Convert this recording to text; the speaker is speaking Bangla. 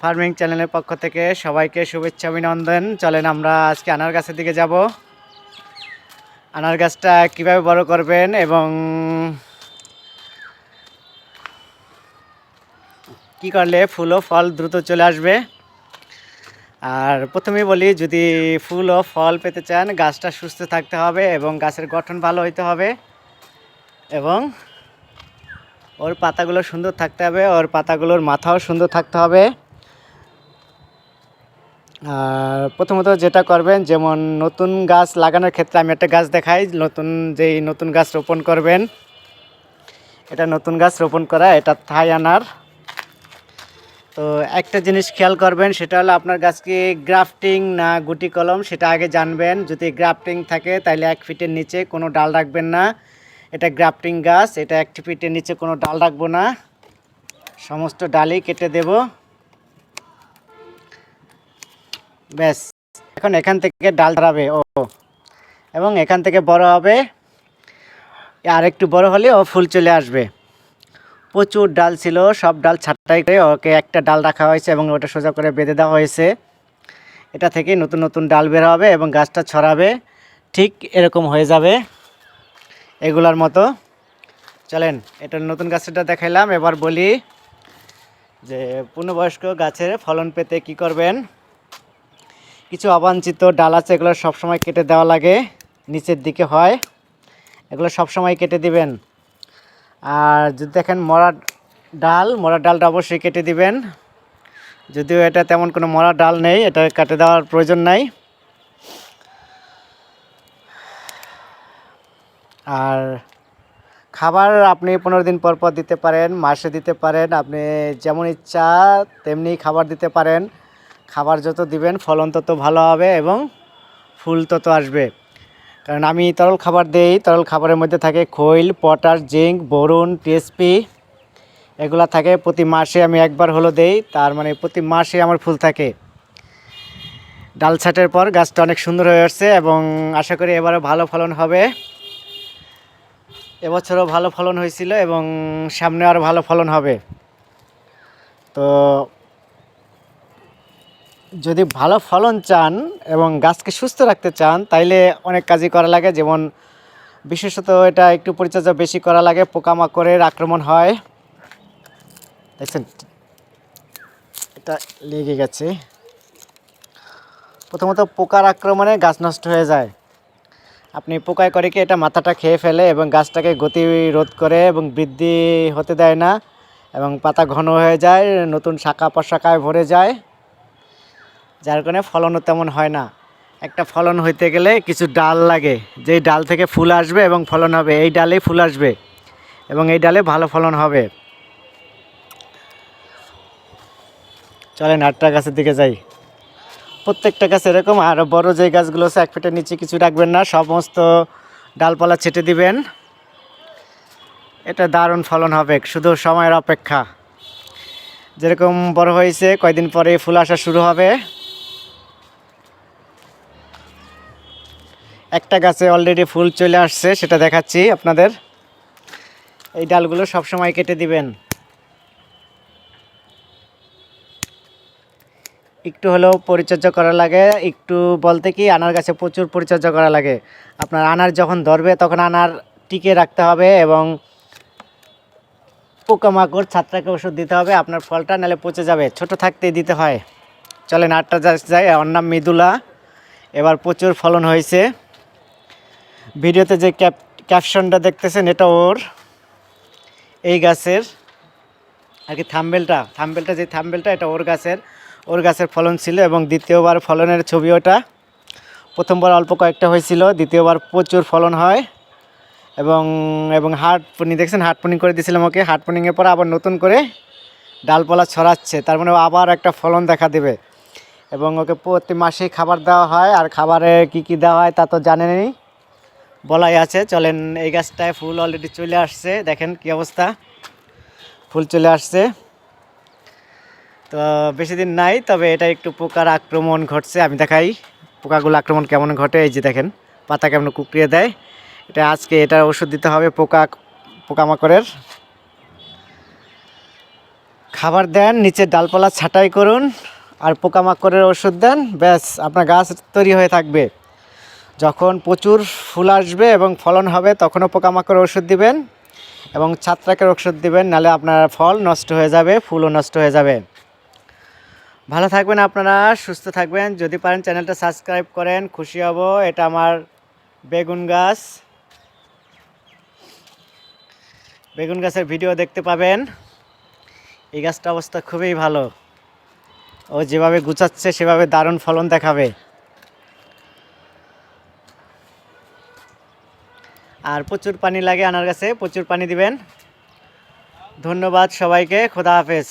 ফার্মিং চ্যানেলের পক্ষ থেকে সবাইকে শুভেচ্ছা, অভিনন্দন। চলেন আমরা আজকে আনার গাছের দিকে যাব। আনার গাছটা কীভাবে বড় করবেন এবং কি করলে ফুল ও ফল দ্রুত চলে আসবে? আর প্রথমেই বলি, যদি ফুল ও ফল পেতে চান, গাছটা সুস্থ থাকতে হবে এবং গাছের গঠন ভালো হইতে হবে এবং ওর পাতাগুলো সুন্দর থাকতে হবে, ওর পাতাগুলোর মাথাও সুন্দর থাকতে হবে। আর প্রথমত যেটা করবেন, যেমন নতুন গাছ লাগানোর ক্ষেত্রে আমি একটা গাছ দেখাই, নতুন যেই নতুন গাছ রোপণ করবেন। এটা নতুন গাছ রোপণ করা, এটা থাই আনার। তো একটা জিনিস খেয়াল করবেন, সেটা হলো আপনার গাছকে গ্রাফটিং না গুটি কলম, সেটা আগে জানবেন। যদি গ্রাফটিং থাকে তাহলে এক ফিটের নিচে কোনো ডাল রাখবেন না। এটা গ্রাফটিং গাছ, এটা এক ফিটের নিচে কোনো ডাল রাখব না। সমস্ত ডালই কেটে দেব। ব্যাস। এখন এখান থেকে ডাল ধরাবে, ও। এবং এখান থেকে বড় হবে। আর একটু বড় হলে ও ফুল চলে আসবে। প্রচুর ডাল ছিল, সব ডাল ছাঁটাই করে ওকে একটা ডাল রাখা হয়েছে এবং ওটা সোজা করে বেঁধে দেওয়া হয়েছে। এটা থেকে নতুন নতুন ডাল বের হবে এবং গাছটা ছড়াবে। ঠিক এরকম হয়ে যাবে এগুলার মতো। চলেন, এটা নতুন গাছটা দেখাইলাম। এবার বলি যে, পূর্ণবয়স্ক গাছের ফলন পেতে কি করবেন? কিছু অবাঞ্ছিত ডাল আছে এগুলো সবসময় কেটে দেওয়া লাগে, নিচের দিকে হয়। এগুলো সবসময় কেটে দিবেন। আর যদি দেখেন মরা ডাল, মরা ডালটা অবশ্যই কেটে দিবেন। যদিও এটা তেমন কোনো মরা ডাল নেই, এটা কেটে দেওয়ার প্রয়োজন নাই। আর খাবার আপনি পনেরো দিন পর পর দিতে পারেন, মাসে দিতে পারেন, আপনি যেমন ইচ্ছা তেমনি খাবার দিতে পারেন। খাবার যত দিবেন, ফলন তত ভালো হবে এবং ফুল তত আসবে। কারণ আমি তরল খাবার দেই, তরল খাবারের মধ্যে থাকে খৈল, পটাশ জিঙ্ক বোরন টিএসপি এগুলা থাকে। প্রতি মাসে আমি একবার হলো দেই, তার মানে প্রতি মাসে আমার ফুল থাকে। ডাল ছাটের পর গাছটা অনেক সুন্দর হয়ে আসছে এবং আশা করি এবারও ভালো ফলন হবে। এবছরও ভালো ফলন হয়েছিল এবং সামনে আরও ভালো ফলন হবে। তো যদি ভালো ফলন চান এবং গাছকে সুস্থ রাখতে চান, তাইলে অনেক কাজই করা লাগে। যেমন বিশেষত এটা একটু পরিচর্যা বেশি করা লাগে, পোকামাকড়ের আক্রমণ হয়। দেখছেন, এটা লেগে গেছে। প্রথমত পোকার আক্রমণে গাছ নষ্ট হয়ে যায়। আপনি পোকায় করে কি এটা মাথাটা খেয়ে ফেলে এবং গাছটাকে গতি রোধ করে এবং বৃদ্ধি হতে দেয় না এবং পাতা ঘন হয়ে যায়, নতুন শাখা প্রশাখায় ভরে যায়। যার কারণে ফলনও তেমন হয় না। একটা ফলন হইতে গেলে কিছু ডাল লাগে, যেই ডাল থেকে ফুল আসবে এবং ফলন হবে, এই ডালেই ফুল আসবে এবং এই ডালে ভালো ফলন হবে। চলেন আটটা গাছের দিকে যাই। প্রত্যেকটা গাছ এরকম, আর বড় যে গাছগুলো আছে, এক ফিটের নিচে কিছু রাখবেন না, সমস্ত ডালপালা ছেটে দিবেন। এটা দারুণ ফলন হবে, শুধু সময়ের অপেক্ষা। যেরকম বড় হয়েছে, কয়দিন পরে ফুল আসা শুরু হবে। একটা গাছে অলরেডি ফুল চলে আসছে, সেটা দেখাচ্ছি আপনাদের। এই ডালগুলো সব সময় কেটে দিবেন। একটু হলেও পরিচর্যা করা লাগে, একটু বলতে কি, আনার গাছে প্রচুর পরিচর্যা করা লাগে। আপনার আনার যখন ধরবে, তখন আনার টিকে রাখতে হবে এবং পোকামাকড়, ছাত্রাকে ওষুধ দিতে হবে, আপনার ফলটা নাহলে পচে যাবে। ছোট থাকতেই দিতে হয়। চলেন আটটা ওর নাম মৃদুলা। এবার প্রচুর ফলন হয়েছে। ভিডিওতে যে ক্যাপ, ক্যাপশনটা দেখতেছেন, এটা ওর। এই গাছের, আর কি থাম্বেলটা থাম্বেলটা যে থাম্বেলটা, এটা ওর গাছের। ওর গাছের ফলন ছিল এবং দ্বিতীয়বার ফলনের ছবি ওটা। প্রথমবার অল্প কয়েকটা হয়েছিল, দ্বিতীয়বার প্রচুর ফলন হয়। এবং এবং হার্ট পুনি, দেখছেন হার্ট পুনিং করে দিয়েছিলাম ওকে। হার্ট পুনিংয়ের পর আবার নতুন করে ডালপালা ছড়াচ্ছে। তার মানে আবার একটা ফলন দেখা দেবে। এবং ওকে প্রতি মাসেই খাবার দেওয়া হয়। আর খাবারে কি কি দেওয়া হয় তা তো জানেনই। বলাই আছে, চলেন এই গাছটায় ফুল অলরেডি চলে আসছে, দেখেন কি অবস্থা। ফুল চলে আসছে। তো বেশি দিন নাই, তবে এটা একটু পোকার আক্রমণ ঘটছে, আমি দেখাই পোকাগুলো আক্রমণ কেমন ঘটে, এই যে দেখেন, পাতা কেমন কুকড়িয়ে দেয়। এটা আজকে এটার ওষুধ দিতে হবে পোকা, পোকামাকড়ের। খাবার দেন, নিচে ডালপালা ছাঁটাই করুন, আর পোকামাকড়ের ওষুধ দেন, ব্যাস, আপনার গাছ তৈরি হয়ে থাকবে। যখন প্রচুর ফুল আসবে এবং ফলন হবে, তখনও পোকামাকড়ের ওষুধ দিবেন এবং ছাত্রাকের ওষুধ দিবেন নাহলে আপনার ফল নষ্ট হয়ে যাবে, ফুলও নষ্ট হয়ে যাবে। ভালো থাকবেন আপনারা, সুস্থ থাকবেন। যদি পারেন চ্যানেলটা সাবস্ক্রাইব করেন, খুশি হব। এটা আমার বেগুন গাছ। বেগুন গাছের ভিডিও দেখতে পাবেন। এই গাছটা অবস্থা খুবই ভালো। ও যেভাবে গুছাচ্ছে, সেভাবে দারুণ ফলন দেখাবে। আর প্রচুর পানি লাগে আনার কাছে প্রচুর পানি দিবেন। ধন্যবাদ সবাইকে খোদা হাফেজ।